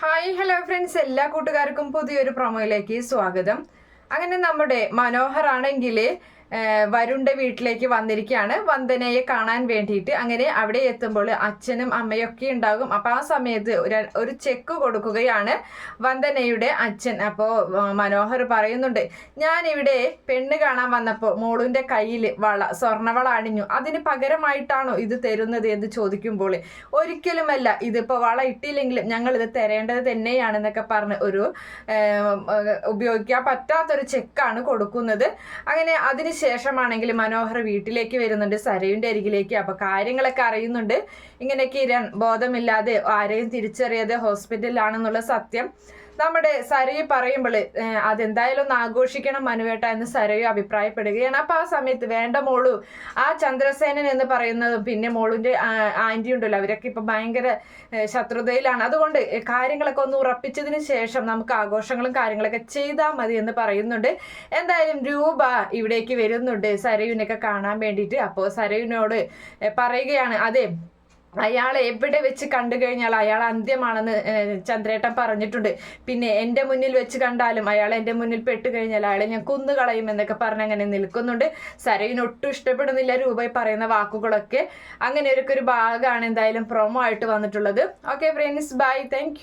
Hi hello friends എല്ലാ കൂട്ടുകാർക്കും പുതിയൊരു പ്രൊമോയിലേക്ക് സ്വാഗതം. അങ്ങനെ നമ്മുടെ മനോഹർ വരുണിന്റെ വീട്ടിലേക്ക് വന്നിരിക്കുകയാണ്. വന്ദനയെ കാണാൻ വേണ്ടിയിട്ട് അങ്ങനെ അവിടെ എത്തുമ്പോൾ അച്ഛനും അമ്മയൊക്കെ ഉണ്ടാകും. അപ്പോൾ ആ സമയത്ത് ഒരു- ചെക്ക് കൊടുക്കുകയാണ് വന്ദനയുടെ അച്ഛൻ. അപ്പോൾ മനോഹർ പറയുന്നുണ്ട് ഞാൻ ഇവിടെ പെണ്ണ് കാണാൻ വന്നപ്പോൾ മോളുന്റെ കയ്യിൽ വള സ്വർണവള അണിഞ്ഞു. അതിന് പകരമായിട്ടാണോ ഇത് തരുന്നത്? എന്ന് ചോദിക്കുമ്പോൾ ഒരിക്കലുമല്ല. ഇതിപ്പോൾ വള ഇട്ടില്ലെങ്കിലും ഞങ്ങൾ ഇത് തരേണ്ടത് തന്നെയാണെന്നൊക്കെ പറഞ്ഞ് ഒരു ഉപയോഗിക്കാൻ പറ്റാത്തൊരു ചെക്കാണ് കൊടുക്കുന്നത്. അങ്ങനെ അതിനുശേഷമാണെങ്കിൽ മനോഹർ വീട്ടിലേക്ക് വരുന്നുണ്ട് സരയുടെ അരികിലേക്ക്. അപ്പൊ കാര്യങ്ങളൊക്കെ അറിയുന്നുണ്ട്. ഇങ്ങനെ കിരൺ ബോധമില്ലാതെ ആരെയും തിരിച്ചറിയാതെ ഹോസ്പിറ്റലിലാണെന്നുള്ള സത്യം. നമ്മുടെ സരയു പറയുമ്പോൾ അതെന്തായാലും ഒന്ന് ആഘോഷിക്കണം മനുവേട്ട എന്ന് സരയു അഭിപ്രായപ്പെടുകയാണ്. അപ്പൊ ആ സമയത്ത് വേണ്ട മോളു ആ ചന്ദ്രസേനൻ എന്ന് പറയുന്നതും പിന്നെ മോളിന്റെ ആന്റി ഉണ്ടല്ലോ. അവരൊക്കെ ഇപ്പൊ ഭയങ്കര ശത്രുതയിലാണ്. അതുകൊണ്ട് കാര്യങ്ങളൊക്കെ ഒന്ന് ഉറപ്പിച്ചതിന് ശേഷം നമുക്ക് ആഘോഷങ്ങളും കാര്യങ്ങളൊക്കെ ചെയ്താൽ മതി എന്ന് പറയുന്നുണ്ട്. എന്തായാലും രൂപ ഇവിടേക്ക് വരുന്നുണ്ട് സരയുവിനൊക്കെ കാണാൻ വേണ്ടിയിട്ട്. അപ്പോൾ സരയുവിനോട് പറയുകയാണ്. അതെ അയാളെ എവിടെ വെച്ച് കണ്ടു കഴിഞ്ഞാൽ അയാൾ അന്ത്യമാണെന്ന് ചന്ദ്രേട്ടൻ പറഞ്ഞിട്ടുണ്ട്. പിന്നെ എന്റെ മുന്നിൽ വെച്ച് കണ്ടാലും അയാൾ എന്റെ മുന്നിൽ പെട്ട് കഴിഞ്ഞാൽ അയാളെ ഞാൻ കൊന്നുകളയും എന്നൊക്കെ പറഞ്ഞ് അങ്ങനെ നിൽക്കുന്നുണ്ട്. സരയിന് ഒട്ടും ഇഷ്ടപ്പെടുന്നില്ല രൂപ പറയുന്ന വാക്കുകളൊക്കെ. അങ്ങനെ ഒരു ഭാഗമാണ് എന്തായാലും പ്രൊമോ ആയിട്ട് വന്നിട്ടുള്ളത്. Okay friends bye thank